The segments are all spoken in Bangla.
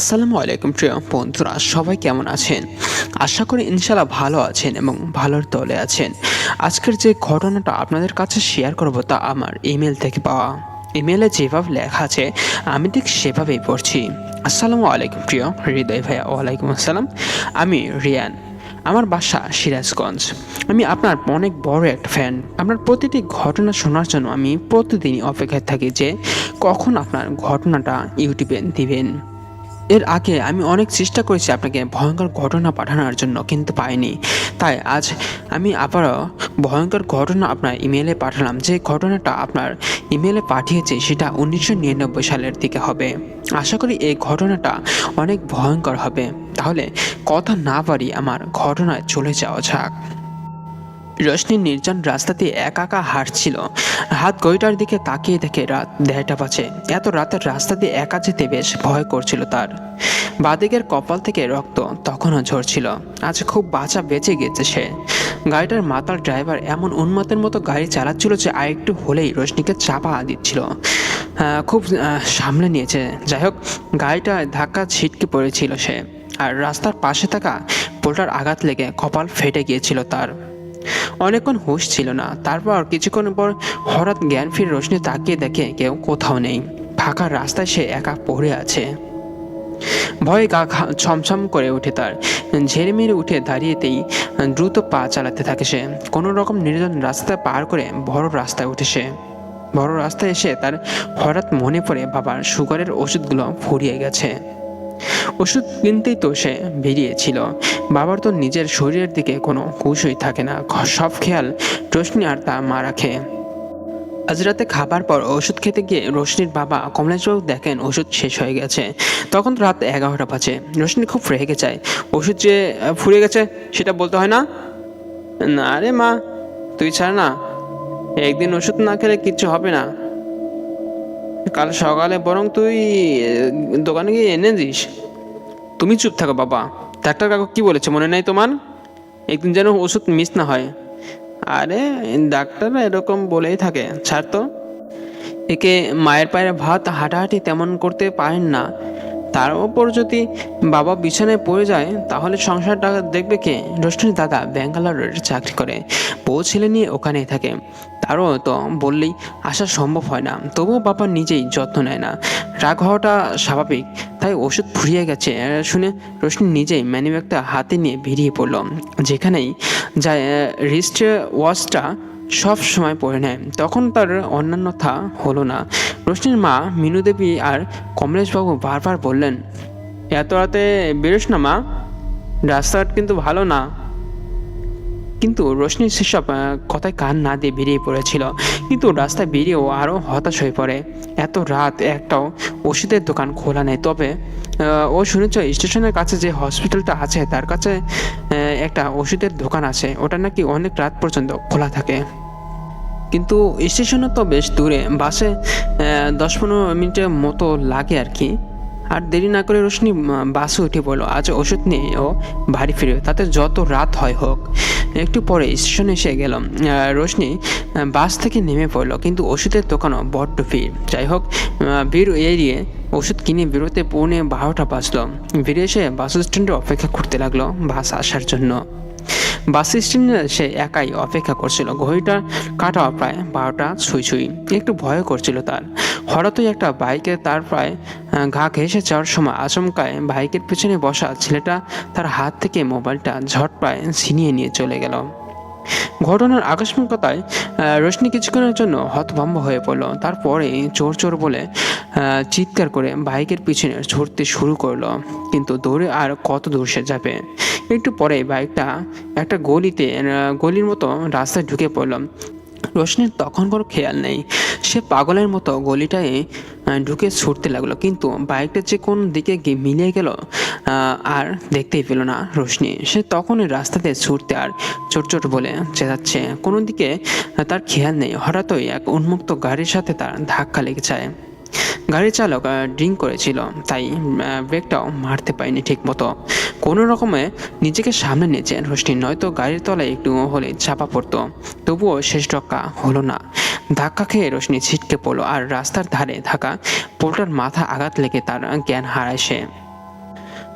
আসসালামু আলাইকুম, প্রিয় বন্ধুরা, সবাই কেমন আছেন? আশা করি ইনশাল্লাহ ভালো আছেন এবং ভালোর দলে আছেন। আজকের যে ঘটনাটা আপনাদের কাছে শেয়ার করব তা আমার ইমেল থেকে পাওয়া। ইমেলে যেভাবে লেখা আছে, আমি ঠিক সেভাবেই পড়ছি। আসসালামু আলাইকুম, প্রিয় হৃদয় ভাইয়া, ওয়ালাইকুম আসসালাম। আমি রিয়ান, আমার বাসা সিরাজগঞ্জ। আমি আপনার অনেক বড় একটা ফ্যান আপনার প্রতিটি ঘটনা শোনার জন্য আমি প্রতিদিনই অপেক্ষায় থাকি যে কখন আপনার ঘটনাটা ইউটিউবে দিবেন। এর আগে আমি অনেক চেষ্টা করেছি আপনাকে ভয়ঙ্কর ঘটনা পাঠানোর জন্য, কিন্তু পাইনি। তাই আজ আমি আবারও ভয়ঙ্কর ঘটনা আপনার ইমেলে পাঠালাম। যে ঘটনাটা আপনার ইমেলে পাঠিয়েছে, সেটা উনিশশো নিরানব্বই সালের দিকে হবে। আশা করি এই ঘটনাটা অনেক ভয়ঙ্কর হবে। তাহলে কথা না পারি আমার ঘটনায় চলে যাওয়া যাক। রশনি নির্জন রাস্তাতে একা একা হাঁটছিল হাত গইটার দিকে তাকিয়ে দেখে রাত দেড়টা বাজে। এত রাতের রাস্তা দিয়ে একা যেতে বেশ ভয় করছিল তার। বাদিকের কপাল থেকে রক্ত তখনও ঝরছিল। আজ খুব বাঁচা বেঁচে গেছে সে। গাড়িটার মাতাল ড্রাইভার এমন উন্মাতের মতো গাড়ি চালাচ্ছিল যে আর একটু হলেই রশনিকে চাপা দিচ্ছিল। খুব সামলে নিয়েছে। যাই হোক, গাড়িটা ধাক্কা ছিটকে পড়েছিল সে। আর রাস্তার পাশে থাকা পোলটার আঘাত লেগে কপাল ফেটে গিয়েছিল তার। অনেকক্ষণ হুঁশ ছিল না। তারপর কিছুক্ষণ পর হঠাৎ জ্ঞান ফিরে রোশনি তাকিয়ে দেখে কেউ কোথাও নেই। ফাঁকা রাস্তায় সে একা পড়ে আছে। ভয়ে গা ছমছম করে ওঠে তার। ঝেড়ে মেরে উঠে দাঁড়িয়েতেই দ্রুত পা চালাতে থাকে সে। কোনো রকম নির্জন রাস্তা পার করে বড় রাস্তায় উঠে সে। বড় রাস্তায় এসে তার হঠাৎ মনে পড়ে বাবার সুগারের ওষুধগুলো ফুরিয়ে গেছে। ওষুধ কিনতেই তো সে বেরিয়েছিল। বাবার তো নিজের শরীরের দিকে কোনো হুঁশই থাকে না। সব খেয়াল রোশনি আর তা মা রাখে। আজ রাতে খাবার পর ওষুধ খেতে গিয়ে রোশনির বাবা কমলেশবাবু দেখেন ওষুধ শেষ হয়ে গেছে। তখন রাত এগারোটা বাজে। রোশনি খুব রেগে যায়। ওষুধ যে ফুরিয়ে গেছে সেটা বলতে হয় না? না রে মা, তুই ছাড় না। একদিন ওষুধ না খেলে কিচ্ছু হবে না। কাল সকালে বরং তুই দোকানে গিয়ে এনে দিস। তুমি চুপ থাকো বাবা। ডাক্তার কাকু কি বলেছে মনে নাই তোমার? একদিন যেন ওষুধ মিস না হয়। আরে, ডাক্তাররা এরকম বলেই থাকে। ছাড় তো। একে মায়ের পায়ের ভাত হাঁটাহাঁটি তেমন করতে পারেন না। তার ওপর যদি বাবা বিছানায় পড়ে যায়, তাহলে সংসারটা দেখবে কে? রোশনির দাদা ব্যাঙ্গালোরের চাকরি করে। বউ ছেলে নিয়ে ওখানেই থাকে। তারও তো বললেই আসা সম্ভব হয় না। তবুও বাবা নিজেই যত্ন নেয় না। রাগ হওয়াটা স্বাভাবিক। তাই ওষুধ ফুরিয়ে গেছে। শুনে রোশনি নিজেই ম্যানিব্যাগটা হাতে নিয়ে বেরিয়ে পড়ল। যেখানেই যায় রিস্ট ওয়াচটা সব সময় পড়ে নেয়। তখন তার অন্যান্যথা হলো না। রশ্মির মা মিনু দেবী আর কমলেশবাবু বারবার বললেন, এত রাতে বেরোস না মা। রাস্তাঘাট কিন্তু ভালো না। কিন্তু রোশনি সেসব কথায় কান না দিয়ে বেরিয়ে পড়েছিল। কিন্তু রাস্তায় বেরিয়েও আরও হতাশ হয়ে পড়ে। এত রাত একটাও ওষুধের দোকান খোলা নেই। তবে ও শুনেছ, স্টেশনের কাছে যে হসপিটালটা আছে, তার কাছে একটা ওষুধের দোকান আছে। ওটা নাকি অনেক রাত পর্যন্ত খোলা থাকে। কিন্তু স্টেশনে তো বেশ দূরে। বাসে দশ পনেরো মিনিটের মতো লাগে আর কি। আর দেরি না করে রোশনি বাসে উঠে পড়ল আজ ওষুধ নিয়ে ও, বাড়ি ফিরবে। তাতে যত রাত হয় হোক। একটু পরে স্টেশনে এসে গেল। রোশনি বাস থেকে নেমে পড়ল, কিন্তু ওষুধের দোকানও বড্ড ভিড়। যাই হোক ভিড় এড়িয়ে ওষুধ কিনে বেরোতে পৌনে বারোটা বাজলো। বেরিয়ে এসে বাস স্ট্যান্ডে অপেক্ষা করতে লাগল বাস আসার জন্য। বাস স্ট্যান্ডে সে একাই অপেক্ষা করছিল। ঘড়িটা কাটা প্রায় বারোটা ছুঁই ছুঁই। একটু ভয় করছিল তার। হঠাৎই একটা বাইকে তার প্রায় ঘা ঘেসে যাওয়ার সময় আচমকায় বাইকের পিছনে বসা ছেলেটা তার হাত থেকে মোবাইলটা ঝট প্রায় ছিনিয়ে নিয়ে চলে গেল। ঘটনার আকস্মিকতায় রোশনি কিছুক্ষণের জন্য হতভম্ব হয়ে পড়ল। তারপরে চোর চোর বলে চিৎকার করে বাইকের পিছনে ছড়তে শুরু করল। কিন্তু দৌড়ে আর কত দূর সে যাবে? একটু পরে বাইকটা একটা গলিতে গলির মতো রাস্তায় ঢুকে পড়ল। রোশনির তখন কোনো খেয়াল নেই। সে পাগলের মতো গলিটায় ঢুকে ছুটতে লাগল। কিন্তু বাইকটা যে কোন দিকে গিয়ে মিলিয়ে গেল আর দেখতেই পেল না রোশনি। সে তখন ওই রাস্তাতে ছুটতে আর চোট চোট বলে চেঁচাচ্ছে। কোনো দিকে তার খেয়াল নেই। হঠাৎই এক উন্মুক্ত গাড়ির সাথে তার ধাক্কা লেগে যায়। গাড়ির চালক ড্রিঙ্ক করেছিল, তাই ব্রেকটাও মারতে পারেনি ঠিক মতো কোনো রকমে নিজেকে সামনে নিয়েছে রোশনি, নয়তো গাড়ির তলায় একটু হলে চাপা পড়তো। তবুও শেষ রক্ষা হলো না। ধাক্কা খেয়ে রোশনি ছিটকে পড়ল, আর রাস্তার ধারে থাকা পোলটার মাথা আঘাত লেগে তার জ্ঞান হারায় সে।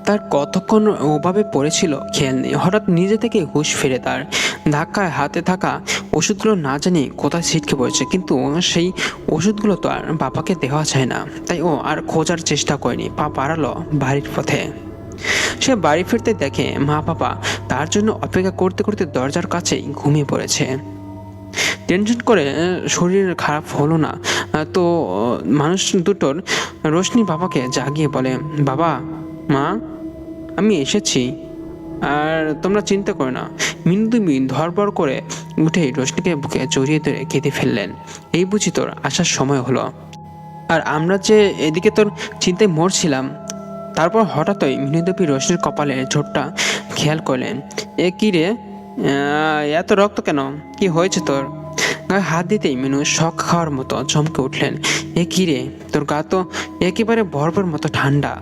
তার কতক্ষণ ওভাবে পড়েছিল খেয়াল নেই, হঠাৎ নিজে থেকে হুঁশ ফিরে তার ধাক্কায় হাতে থাকা ওষুধগুলো না জানি কোথায় ছিটকে পড়েছে, কিন্তু সেই ওষুধগুলো তো আর বাবাকে দেওয়া যায় না। তাই ও আর খোঁজার চেষ্টা করেনি, পা বাড়ালো বাড়ির পথে। সে বাড়ি ফিরতে দেখে মা বাবা তার জন্য অপেক্ষা করতে করতে দরজার কাছেই ঘুমিয়ে পড়েছে। টেনশন করে শরীর খারাপ হলো না। তো মানুষ দুটোর রোশনি বাবাকে জাগিয়ে বলে, বাবা, মা, আমি এসেছি। আর তোমরা চিন্তা করো না। মিনু তুমি ধরপড় করে উঠে রোশনিকে বুকে জড়িয়ে ধরে কেঁদে ফেললেন। এই বুঝি তোর আসার সময় হলো। আর আমরা যে এদিকে তোর চিন্তায় মরছিলাম, তারপর হঠাৎই মিনুদেবী রোশনির কপালে ঝোটটা খেয়াল করলেন। এ কি রে? এত রক্ত কেন? কি হয়েছে তোর? গায়ে হাত দিতেই মিনু শখ খাওয়ার মতো চমকে উঠলেন। এ কি রে? তোর গা তো একেবারে বরফের মতো ঠান্ডা।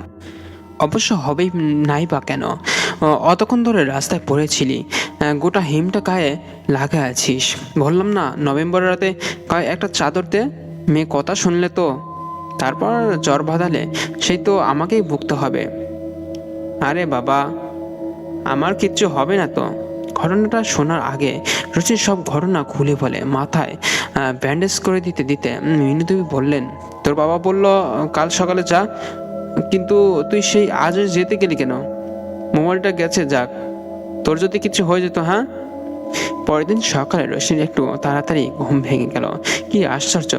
অবশ্য হবেই নাই বা কেন? অতক্ষণ ধরে রাস্তায় পড়েছিলি। গোটা হিমটা গায়ে লাগা আছিস। বললাম, না নভেম্বর রাতে গায়ে একটা চাদর দে, মেয়ে কথা শুনলে তো। তারপর জ্বর বাঁধালে, সেই তো আমাকেই ভুগতে হবে। আরে বাবা, আমার কিচ্ছু হবে না তো? ঘটনাটা শোনার আগে রুচির সব ঘটনা খুলে বলে মাথায় ব্যান্ডেজ করে দিতে দিতে। মিনুদেবী বললেন, তোর বাবা বলল, কাল সকালে যা, কিন্তু তুই সেই আজ যেতে গেলি কেন? মোবাইলটা গেছে, যাক। তোর যদি কিছু হয়ে যেত হ্যাঁ? পরের দিন সকালে রশ্মির একটু তাড়াতাড়ি ঘুম ভেঙে গেল। কি আশ্চর্য!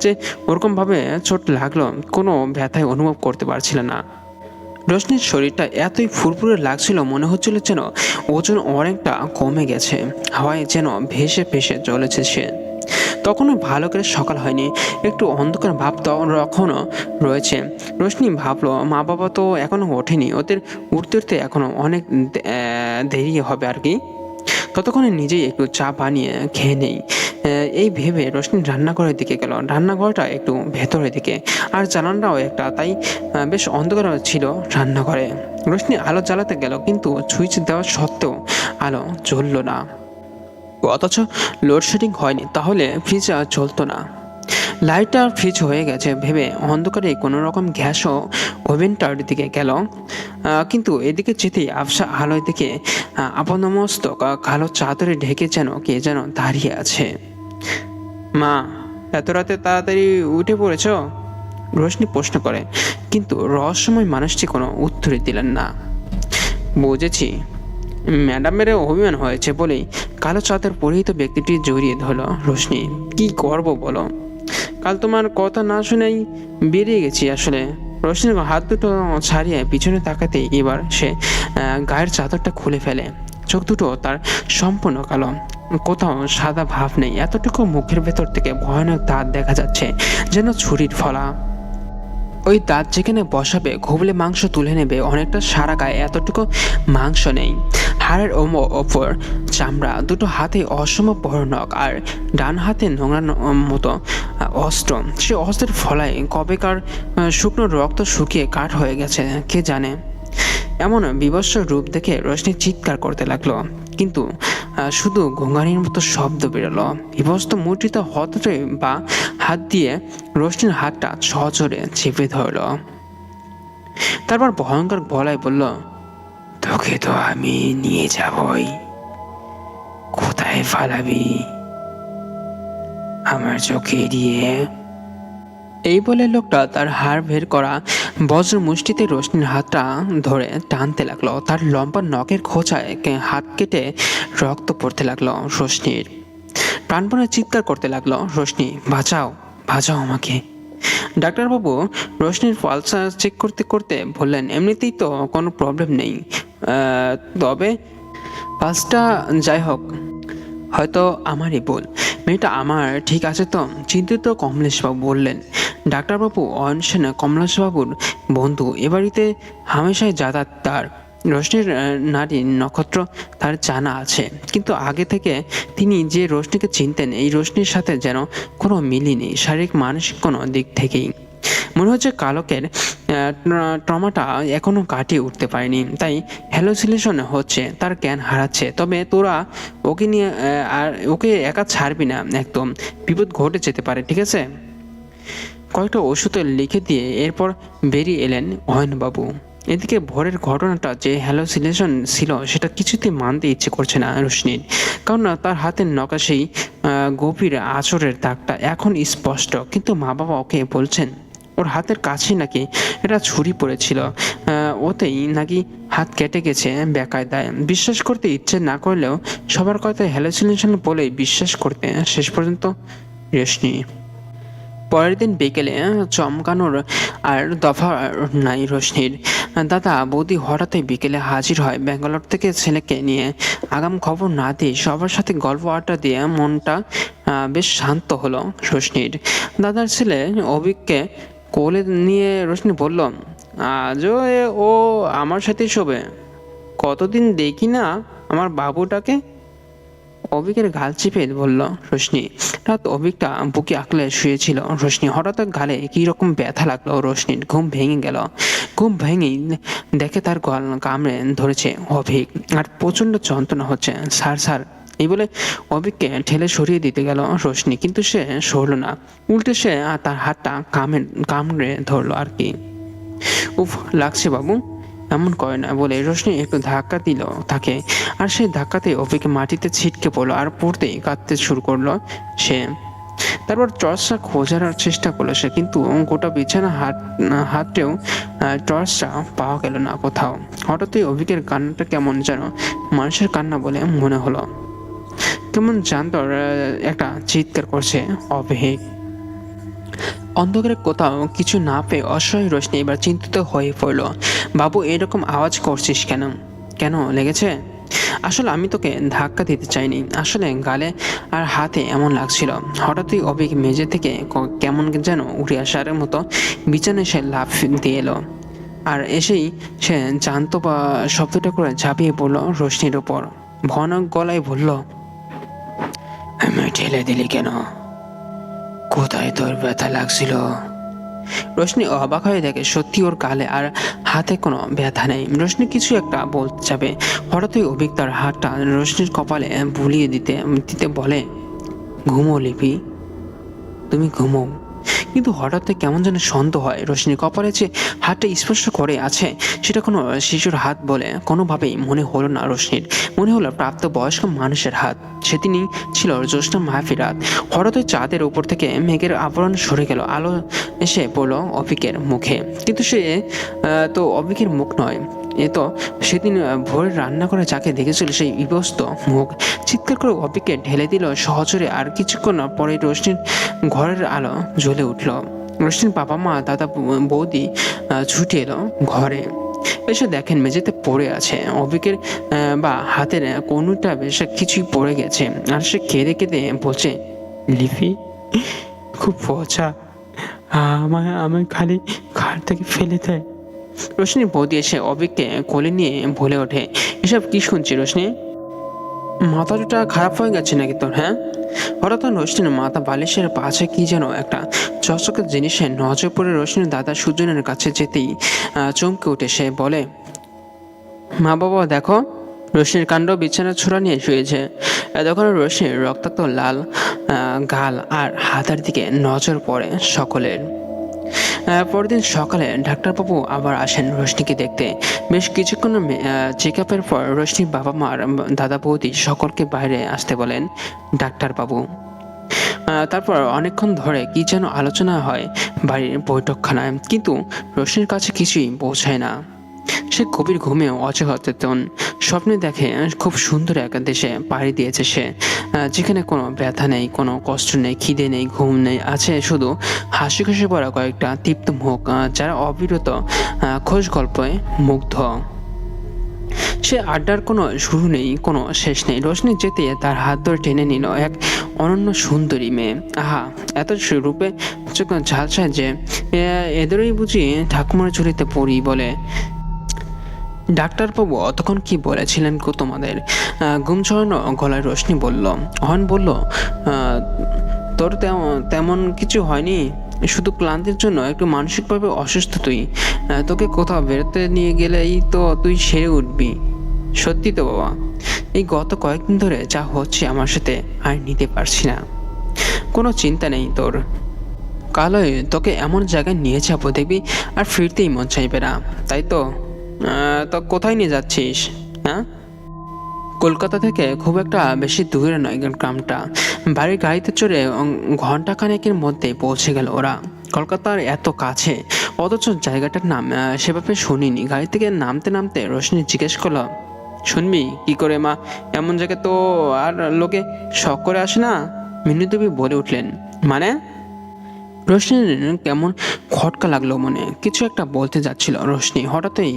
যে ওরকমভাবে চোট লাগল, কোনো ব্যথায় অনুভব করতে পারছিল না। রশ্মির শরীরটা এতই ফুরফুরে লাগছিল, মনে হচ্ছিল যেন ওজন অনেকটা কমে গেছে। হাওয়ায় যেন ভেসে ভেসে চলেছে সে। তখনও ভালো করে সকাল হয়নি। একটু অন্ধকার ভাব তখনও রয়েছে। রোশনি ভাবলো, মা বাবা তো এখনও ওঠেনি। ওদের উঠতে উঠতে এখনও অনেক দেরি হবে আর কি? ততক্ষণে নিজেই একটু চা বানিয়ে খেয়ে নেই। এই ভেবে রোশনি রান্নাঘরের দিকে গেল। রান্নাঘরটা একটু ভেতরের দিকে। আর জানানটাও একটা, তাই বেশ অন্ধকার ছিল রান্নাঘরে। রোশনি আলো জ্বালাতে গেল, কিন্তু সুইচ দেওয়া সত্ত্বেও আলো জ্বললো না। অথচ লোডশেডিং হয়নি, তাহলে ফ্রিজ আর চলতো না। লাইটটা ফ্রিজ হয়ে গেছে ভেবে অন্ধকারে কোনো রকম গ্যাসও ওভেনটার দিকে গেল। কিন্তু এদিকে যেতেই আবসা আলোয় দিকে আপনমস্তক কালো চাদরে ঢেকে যেন কে যেন দাঁড়িয়ে আছে। মা, এত রাতে তাড়াতাড়ি উঠে পড়েছ? রোশনি প্রশ্ন করে, কিন্তু রহস্যময় মানুষটি কোনো উত্তরই দিলেন না। বুঝেছি ম্যাডামের অভিমান হয়েছে বলেই কালো চাদর পরিহিত ব্যক্তিটি জড়িয়ে ধরল রোশনি। কি করব বলো? কাল তোমার কথা না শুনেই বেরিয়ে গেছি আসলে। রোশনির হাত দুটো ছাড়িয়ে পিছনে তাকাতেই এবার সে গায়ের চাদরটা খুলে ফেলে। চোখ দুটো তার সম্পূর্ণ কালো। কোথাও সাদা ভাব নেই। এতটুকু মুখের ভেতর থেকে ভয়ানক দাঁত দেখা যাচ্ছে, যেন ছুরির ফলা। ওই দাঁত যেখানে বসাবে, ঘুবলে মাংস তুলে নেবে, অনেকটা সারা গায়ে এতটুকু মাংস নেই। হাড়ের ওম- ওপর চামড়া, দুটো হাতে অসম্ভব বড় আর ডান হাতে নোংরা মতো অস্ত্র। সে অস্ত্রের ফলায় কবেকার শুকনো রক্ত শুকিয়ে কাঠ হয়ে গেছে, কে জানে? এমন বিভৎস রূপ দেখে রোশনি চিৎকার করতে লাগল। কিন্তু শুধু ঘোঙানির মতো শব্দ বেরোলো। বিভস্ত মূর্তিটা হতরে বা হাত দিয়ে রোশনির হাতটা সজোরে চেপে ধরলো। তারপর ভয়ঙ্কর গলায় বলল, তোকে তো আমি নিয়ে যাবই। কোথায় ফালাবি? আমার চোখে এড়িয়ে এই বলে লোকটা তার হাড় বের করা বজ্র মুষ্টিতে রোশনির হাতটা ধরে টানতে লাগল। তার লম্বা নখের খোঁচায় হাত কেটে রক্ত পড়তে লাগল রোশনির প্রাণপণে চিৎকার করতে লাগল রোশনি বাঁচাও বাঁচাও আমাকে। ডাক্তারবাবু রোশনির পালসার চেক করতে করতে বললেন, এমনিতেই তো কোনো প্রবলেম নেই। তবে পালসটা যাই হোক, হয়তো আমারই ভুল। মেয়েটা আমার, ঠিক আছে তো? চিন্তিত কমলেশবাবু বললেন ডাক্তারবাবু অয়ন সেনা কমলেশবাবুর বন্ধু। এ বাড়িতে হামেশাই যাতায়াত তার। রোশনির নারী নক্ষত্র তার জানা আছে। কিন্তু আগে থেকে তিনি যে রোশনিকে চিনতেন, এই রোশনির সাথে যেন কোনো মিলই নেই, শারীরিক, মানসিক কোনো দিক থেকেই। মনে হচ্ছে কালকের ট্রমাটা এখনও কাটিয়ে উঠতে পারেনি। তাই হ্যালোসিলেশন হচ্ছে, তার জ্ঞান হারাচ্ছে। তবে তোরা ওকে নিয়ে আর ওকে একা ছাড়বি না একদম। বিপদ ঘটে যেতে পারে, ঠিক আছে? কয়েকটা ওষুধ লিখে দিয়ে এরপর বেরিয়ে এলেন অয়নবাবু। এদিকে ভোরের ঘটনাটা যে হ্যালোসিনেশন ছিল, সেটা কিছুতেই মানতে ইচ্ছে করছে না রোশনির। কারণ তার হাতের নকাশেই গভীর আচরের দাগটা এখন স্পষ্ট। কিন্তু মা বাবা ওকে বলছেন, ওর হাতের কাছেই নাকি এটা ছুরি পড়েছিল। ওতেই নাকি হাত কেটে গেছে বেকায়দায়। বিশ্বাস করতে ইচ্ছে না করলেও সবার কথায় হ্যালোসিনেশন বলেই বিশ্বাস করতে শেষ পর্যন্ত রোশনি পরের দিন বিকেলে চমকানোর আর দফা নাই রোশনির। দাদা, বৌদি হঠাৎই বিকেলে হাজির হয় ব্যাঙ্গালোর থেকে ছেলেকে নিয়ে। আগাম খবর না দিয়ে সবার সাথে গল্প আড্ডা দিয়ে মনটা বেশ শান্ত হলো রোশনির। দাদার ছেলে অভিককে কোলে নিয়ে রোশনি বলল, আজও ও আমার সাথে শোবে? কতদিন দেখি না আমার বাবুটাকে? অভিকের গাল চিপে বলল, রোশনি। রাত অভিকটা বুকে আঁকলে শুয়েছিল। রোশনি হঠাৎ কি রকম ব্যথা লাগল। রোশনির ঘুম ভেঙে গেল। ঘুম ভেঙেই দেখে তার গল কামড়ে ধরেছে অভিক। আর প্রচণ্ড যন্ত্রণা হচ্ছে। সার সার এই বলে অভিককে ঠেলে সরিয়ে দিতে গেল রোশনি। কিন্তু সে সরলো না। উল্টে সে তার হাতটা কামড়ে কামড়ে ধরলো আর কি। উফ, লাগছে বাবু। এমন করে না বলে রোশনি একটু ধাক্কা দিল তাকে। আর সেই ধাক্কাতে অভিকে মাটিতে ছিটকে পড়ল আর পড়তেই কাঁদতে শুরু করল সে। তারপর টর্চটা খোঁজার চেষ্টা করল সে, কিন্তু গোটা বিছানা হাত হাতেও টর্চটা পাওয়া গেল না কোথাও। হঠাৎই অভিকের কান্নাটা কেমন যেন মানুষের কান্না বলে মনে হলো। কেমন জানতো একটা চিৎকার করছে অভিক। অন্ধকারে কোথাও কিছু না পেয়ে অসহায় রোশনি এবার চিন্তিত হয়ে পড়ল। বাবু, এরকম আওয়াজ করছিস কেন? কেন লেগেছে? আসলে আমি তোকে ধাক্কা দিতে চাইনি। আসলে গালে আর হাতে এমন লাগছিল। হঠাৎই অভিক মেঝে থেকে কেমন যেন উঠে আসার মতো বিছানায় সে লাফ দিয়ে এলো। আর এসেই সে জানতো বা শব্দটা করে ঝাঁপিয়ে পড়ল রোশনির ওপর ভয়ানক গলায় বলল আমি ঠেলে দিলি কেন? কোথায় তোর ব্যথা লাগছিল? রোশনি অবাক হয়ে দেখে সত্যি ওর গালে আর হাতে কোনো ব্যথা নেই। রোশনি কিছু একটা বলতে যাবে হঠাৎই অভিক তার হাতটা রোশনির কপালে বুলিয়ে দিতে দিতে বলে, ঘুমো লিপি। তুমি ঘুমো। কিন্তু হঠাৎ কেমন যেন সন্দেহ হয়। রোশনি কপালে যে হাতটা স্পর্শ করে আছে, সেটা কোনো শিশুর হাত বলে কোনোভাবেই মনে হলো না রোশনির। মনে হলো প্রাপ্ত বয়স্ক মানুষের হাত। সেদিনই ছিল জ্যোৎস্না মাহফি রাত হঠাৎই চাঁদের উপর থেকে মেঘের আবরণ সরে গেল। আলো এসে পড়ল অভিকের মুখে। কিন্তু সে তো অভিকের মুখ নয়। এ তো সেদিন ভোরে রান্না করে যাকে দেখেছিল সেই বিবস্ত মুখ চিৎকার করে অপিকে ঢেলে দিল সহজরে আর কিছুক্ষণ পরে রোশনির ঘরের আলো জ্বলে উঠল। রোশনির বাবা মা, দাদা বৌদি ছুটে এলো ঘরে। এসে দেখেন মেঝেতে পড়ে আছে। অভিকের বা হাতের কোনোটা বেশ কিছুই পড়ে গেছে। আর সে কেঁদে কেঁদে বলছে লিপি খুব পচা। আমায় আমায় খালি খাট থেকে ফেলে দেয় রোশনি বৌদি এসে অভিককে কোলে নিয়ে ভুলে ওঠে, এসব কি শুনছি রোশনি? মাথাটা খারাপ হয়ে গেছে নাকি তোর হ্যাঁ? হঠাৎ রোশনির মাথা বালিশের পাশে কি যেন একটা চকচকে জিনিসে নজর পড়ে রোশনির দাদা সুজনের কাছে যেতেই চমকে উঠে সে বলে, মা বাবা, দেখো, রোশনির কাণ্ড বিছানা ছোড়া নিয়ে শুয়েছে। তখন রোশনির রক্তাক্ত লাল গাল আর হাতের দিকে নজর পড়ে সকলের। পরদিন সকালে ডাক্তারবাবু আবার আসেন রোশনিকে দেখতে। বেশ কিছুক্ষণ চেক আপের পর রোশনির বাবা মার দাদা বৌদি সকলকে বাইরে আসতে বলেন ডাক্তারবাবু তারপর অনেকক্ষণ ধরে কি যেন আলোচনা হয় বাড়ির বৈঠকখানায়, কিন্তু রোশনির কাছে কিছুই পৌঁছায় না। সে গভীর ঘুমেও অচেতন স্বপ্নে দেখে খুব সুন্দর এক দেশে পাড়ি দিয়েছে সে। যেখানে কোনো ব্যথা নেই, কোনো কষ্ট নেই, খিদে নেই, ঘুম নেই, আছে শুধু হাসি খুশি পড়া কয়েকটা তৃপ্ত মুখ যারা অবিরত খোঁজ গল্পে মুগ্ধ। সে আড্ডার কোনো শুরু নেই, কোনো শেষ নেই। রোশনি যেতে তার হাত ধরে টেনে নিল এক অনন্য সুন্দরী মেয়ে। আহা, এত রূপে চোখ ঝালসায় যে এদেরই বুঝি ঠাকুমার ঝুড়িতে পড়ি বলে। ডাক্তারবাবু অতক্ষণ কি বলেছিলেন গো তোমাদের? ঘুম ছড়ানো গলায় রোশনি বলল, হন বলল তোর তেমন কিছু হয়নি? শুধু ক্লান্তির জন্য একটু মানসিকভাবে অসুস্থ তুই। তোকে কোথাও বেরোতে নিয়ে গেলেই তো তুই সেরে উঠবি। সত্যি তো বাবা, এই গত কয়েকদিন ধরে যা হচ্ছে আমার সাথে আর নিতে পারছি না। কোনো চিন্তা নেই তোর। কালই তোকে এমন জায়গায় নিয়ে যাব দেখবি, আর ফিরতেই মন চাইবে না, তাই তো? তো কোথায় নিয়ে যাচ্ছিস? হ্যাঁ? কলকাতা থেকে খুব একটা বেশি দূরে নয় গ্রামটা। বাড়ির গাড়িতে চড়ে ঘণ্টা খানেকের মধ্যে পৌঁছে গেল ওরা। কলকাতার এত কাছে। অথচ জায়গাটার নাম সেভাবে শুনিনি। গাড়ি থেকে নামতে নামতে রোশনি জিজ্ঞেস করল, শুনবি? কি করে মা? এমন জায়গায় তো আর লোকে শখ করে আসে না? মিনু দেবী বলে উঠলেন মানে? রোশনির কেমন খটকা লাগল মনে? কিছু একটা বলতে যাচ্ছিল রোশনি। হঠাৎই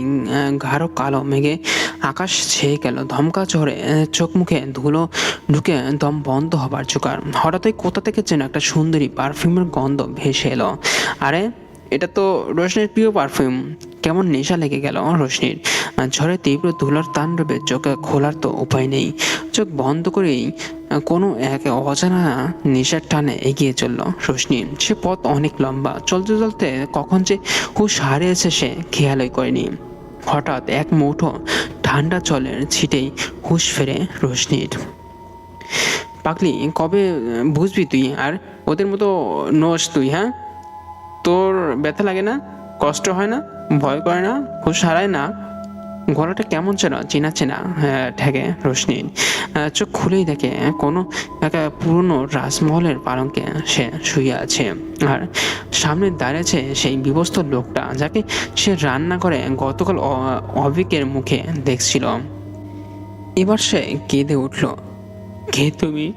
গাঢ় কালো মেঘে আকাশ ছেয়ে গেল। ধমকা ঝরে চোখ মুখে ধুলো ঢুকে দম বন্ধ হবার জোগাড়। হঠাৎই কোথা থেকে যেন একটা সুন্দরী পারফিউমের গন্ধ ভেসে এলো। আরে এটা তো রোশনির প্রিয় পারফিউম। কেমন নেশা লেগে গেল রোশনির। ঝড়ে তীব্র ধুলার তাণ্ডবে চোখে খোলার তো উপায় নেই। চোখ বন্ধ করেই কোনো এক অজানা নেশার টানে এগিয়ে চলল রোশনি সে পথ অনেক লম্বা। চলতে চলতে কখন যে হুশ হারিয়েছে সে খেয়ালই করেনি। হঠাৎ এক মুঠো ঠান্ডা জলের ছিটেই হুশ ফেরে রোশনির। পাগলি, কবে বুঝবি তুই? আর ওদের মতো নোস তুই হ্যাঁ? তোর ব্যথা লাগে না? কষ্ট হয় না? ভয় করে না? হুশ হারায় না? গলাটা কেমন যেন চেনা চেনা হ্যাঁ, ঠেকে রোশনির চোখ খুলেই দেখে কোনো একটা পুরনো রাজমহলের পালঙ্কে সে শুয়ে আছে। আর সামনে দাঁড়িয়েছে সেই বিবস্ত লোকটা যাকে সে রান্না করে গতকাল অবিকের মুখে দেখছিল। এবার সে কেঁদে উঠল। কে তুমি?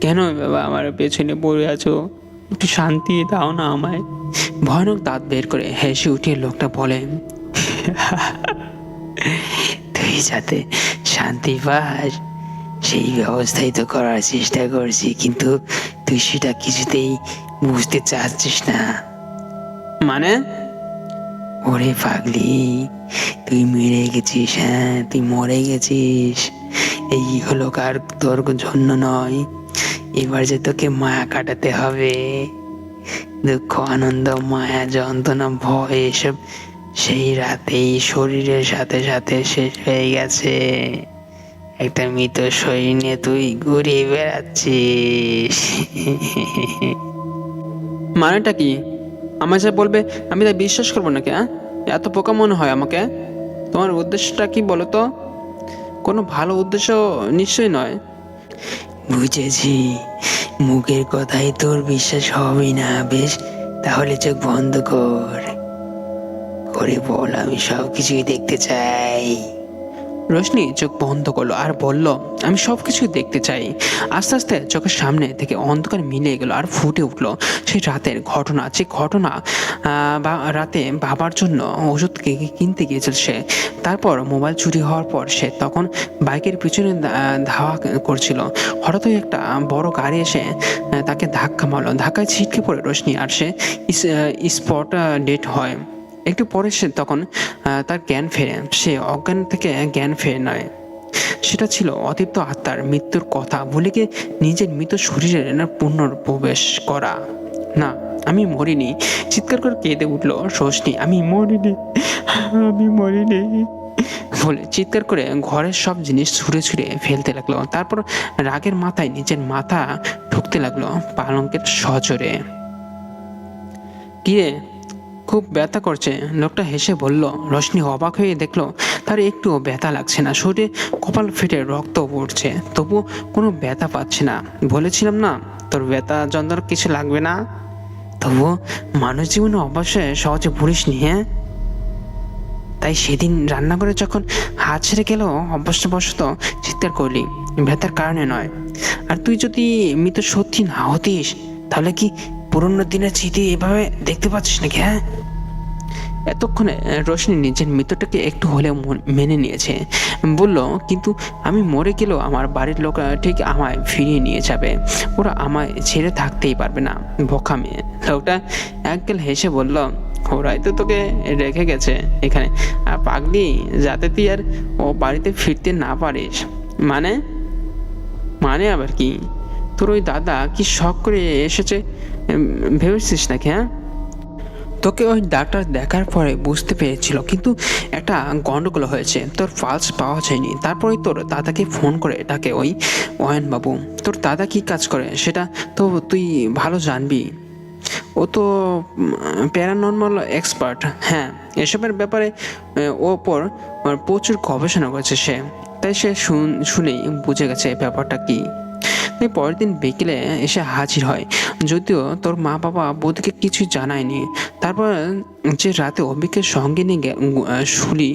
কেন বাবা আমার পেছনে পড়ে আছো? একটু শান্তি দাও না আমায়। ভয়ানক দাঁত বের করে হেসে উঠিয়ে লোকটা বলে, তুই যাতে শান্তি পাস, সেই ব্যবস্থাই তো করার চেষ্টা করছি, কিন্তু তুই সেটা কিছুতেই বুঝতে চাচ্ছিস না। মানে? ওরে পাগলি, তুই মেরে গেছিস হ্যাঁ তুই মরে গেছিস। এই হলো কার তোর জন্য নয় এবার যে তোকে মায়া কাটাতে হবে, দুঃখ, আনন্দ, মায়া, যন্ত্রণা, ভয়, এসব সেই রাতেই শরীরের সাথে সাথে শেষ হয়ে গেছে। একটা মৃত শরীর নিয়ে তুই ঘুরে বেড়াচ্ছিস। মানেটা কি? আমার যা বলবে, আমি তা বিশ্বাস করব নাকি হ্যাঁ? এত পোকা মনে হয় আমাকে? তোমার উদ্দেশ্যটা কি বলো তো? কোনো ভালো উদ্দেশ্য নিশ্চয়ই নয়। বুঝেছি। মুখের কথাই তোর বিশ্বাস হবে না, বেশ? তাহলে চোখ বন্ধ কর। করে বল, আমি সব কিছুই দেখতে চাই। রোশনি চোখ বন্ধ করল আর বলল, আমি সব কিছুই দেখতে চাই। আস্তে আস্তে চোখের সামনে থেকে অন্ধকার মিলিয়ে গেল আর ফুটে উঠল সেই রাতের ঘটনা। যে ঘটনা বা রাতে বাবার জন্য ওষুধ কিনতে গিয়েছিল সে, তারপর মোবাইল চুরি হওয়ার পর সে তখন বাইকের পিছনে ধাওয়া করছিল। হঠাৎই একটা বড় গাড়ি এসে তাকে ধাক্কা মারলো। ধাক্কায় ছিটকে পড়ে রোশনি আর সে স্পট ডেট হয়। একটু পরে সে তখন তার জ্ঞান ফেরে। সে অজ্ঞান থেকে জ্ঞান ফেরে নয়। সেটা ছিল অতীত আত্মার মৃত্যুর কথা। ভুলে গিয়ে নিজের মৃত শরীরের না পুনর্প্রবেশ করা। না, আমি মরিনি। চিৎকার করে কেঁদে উঠল রোশনি আমি মরিনি আমি মরিনি। বলে চিৎকার করে ঘরের সব জিনিস ছুঁড়ে ছুঁড়ে ফেলতে লাগল। তারপর রাগের মাথায় নিজের মাথা ঢুকতে লাগল পালঙ্কের সজোরে। কিরে খুব ব্যথা করছে। লোকটা হেসে বলল রশনি অবাক হয়ে দেখল, তার একটুও ব্যথা লাগছে না। শরীরে কপাল ফেটে রক্ত পড়ছে তবু কোনো ব্যথা পাচ্ছে না। বলেছিলাম না, তোর ব্যথা যন্ত্রণা কিছু লাগবে না? তবু মানুষ জীবনে অবশ্যই সহজে ভুলিস নি হ্যাঁ? তাই সেদিন রান্না করে যখন হাত ছেড়ে গেল অভ্যস্তবশত চিৎকার করলি। ব্যথার কারণে নয়। আর তুই যদি মৃত সত্যি না হতিস, তাহলে কি পুরনো দিনের স্মৃতি এভাবে দেখতে পাচ্ছিস নাকি হ্যাঁ? এতক্ষণে রোশনি নিজের মৃত্যুটাকে একটু হলেও মন- নিয়েছে। বলল, কিন্তু আমি মরে গেলেও আমার বাড়ির লোক ঠিক আমায় ফিরিয়ে নিয়ে যাবে। ওরা আমায় ছেড়ে থাকতেই পারবে না, বোকা মেয়ে। লোকটা একগেল হেসে বলল, ওরাই তো তোকে রেখে গেছে এখানে। আর পাগলি, যাতে তুই আর ও বাড়িতে ফিরতে না পারিস। মানে? মানে আবার কি? তোর ওই দাদা কি শখ করে এসেছে ভেবেছিস নাকি হ্যাঁ? তোকে ওই ডাক্তার দেখার পরে বুঝতে পেরেছিল, কিন্তু একটা গন্ডগোল হয়েছে, তোর পালস পাওয়া যায়নি। তারপরে তোর দাদাকে ফোন করে ডাকে ওই অয়ন বাবু তোর দাদা কি কাজ করে, সেটা তো তুই ভালো জানবি। ও তো প্যারানর্মাল এক্সপার্ট হ্যাঁ। এসবের ব্যাপারে ওপর প্রচুর গবেষণা করেছে সে। তাই সে শুন- শুনেই বুঝে গেছে ব্যাপারটা কি। তাই পরের দিন বিকেলে এসে হাজির হয়। যদিও তোর মা বাবা বৌদিকে কিছুই জানায়নি। তারপর যে রাতে অভিকে সঙ্গে নিয়ে শুলি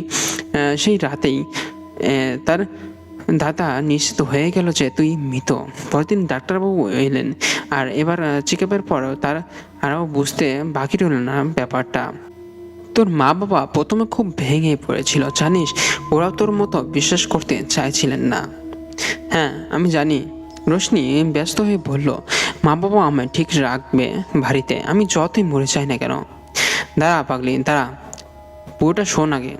সেই রাতেই তার দাদা নিশ্চিত হয়ে গেল যে তুই মৃত। পরদিন ডাক্তারবাবু এলেন আর এবার চেক আপের পর তার আরও বুঝতে বাকি রইল না ব্যাপারটা। তোর মা বাবা প্রথমে খুব ভেঙে পড়েছিল, জানিস? ওরা তোর মতো বিশ্বাস করতে চাইছিলেন না। হ্যাঁ আমি জানি। রোশনি ব্যস্ত হয়ে বলল, মা বাবা আমায় ঠিক রাখবে বাড়িতে, আমি যতই মরে চাই না কেন? দাঁড়া পাগলি, দাঁড়া, পুরোটা শোন আগে।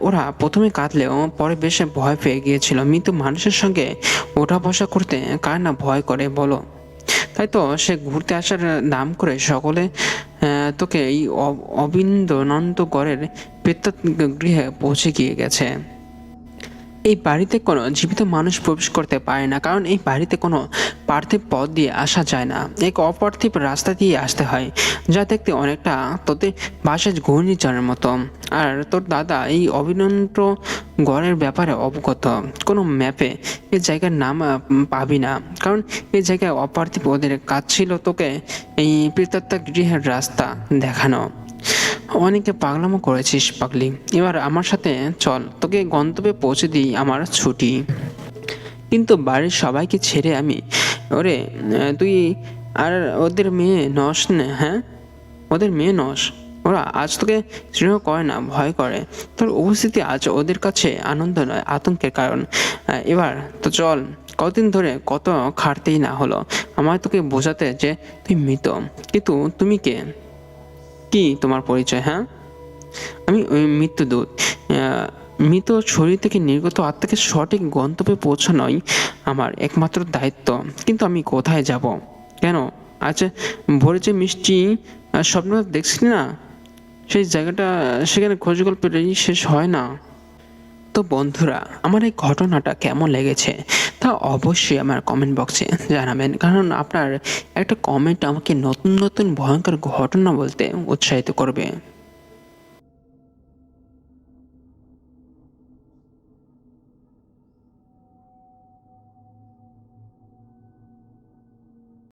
ওরা প্রথমে কাঁদলেও পরে বেশ ভয় পেয়ে গিয়েছিল। মৃত্যু মানুষের সঙ্গে ওঠা বসা করতে কার না ভয় করে, বলো? তাই তো, সে ঘুরতে আসার নাম করে সকলে তোকে এই অ- অবিন্দনন্ত গড়ের প্রেত্যাত গৃহে পৌঁছে গিয়ে গেছে। এই বাড়িতে কোনো জীবিত মানুষ প্রবেশ করতে পারে না, কারণ এই বাড়িতে কোনো পার্থিব পথ দিয়ে আসা যায় না। এক অপার্থিব রাস্তা দিয়ে আসতে হয়, যা দেখতে অনেকটা তোদের বাসায় ঘূর্ণিঝড়ের মতো। আর তোর দাদা এই অবিনন্ত গড়ের ব্যাপারে অবগত। কোনো ম্যাপে এই জায়গার নাম পাবি না, কারণ এই জায়গায় অপার্থিব ওদের কাজ ছিল তোকে এই প্রেতাত্মা গৃহের রাস্তা দেখানো। অনেকে পাগলামো করেছিস, পাগলি। এবার আমার সাথে চল, তোকে গন্তব্যে পৌঁছে দিই আমার ছুটি। কিন্তু বাড়ির সবাইকে ছেড়ে আমি, ওরে, তুই আর ওদের মেয়ে নস না হ্যাঁ? ওদের মেয়ে নস? ওরা আজ তোকে স্নেহ করে না, ভয় করে। তোর উপস্থিতি আজ ওদের কাছে আনন্দ নয়, আতঙ্কের কারণ। এবার তো চল, কতদিন ধরে কত খাটতেই না হলো। আমার তোকে বোঝাতে যে তুই মৃত। কিন্তু তুমি কে? কি তোমার পরিচয় হ্যাঁ? আমি মৃত্যুদূত। মৃত শরীর থেকে নির্গত আত্মাকে সঠিক গন্তব্যে পৌঁছানোই আমার একমাত্র দায়িত্ব। কিন্তু আমি কোথায় যাব? কেন? আচ্ছা ভোরে যে মিষ্টি স্বপ্ন দেখছি না? সেই জায়গাটা, সেখানে খোঁজ গল্প শেষ হয় না। তো বন্ধুরা, আমার এই ঘটনাটা কেমন লেগেছে তা অবশ্যই আমার কমেন্ট বক্সে জানাবেন। কারণ আপনার একটা কমেন্ট আমাকে নতুন নতুন ভয়ঙ্কর ঘটনা বলতে উৎসাহিত করবে।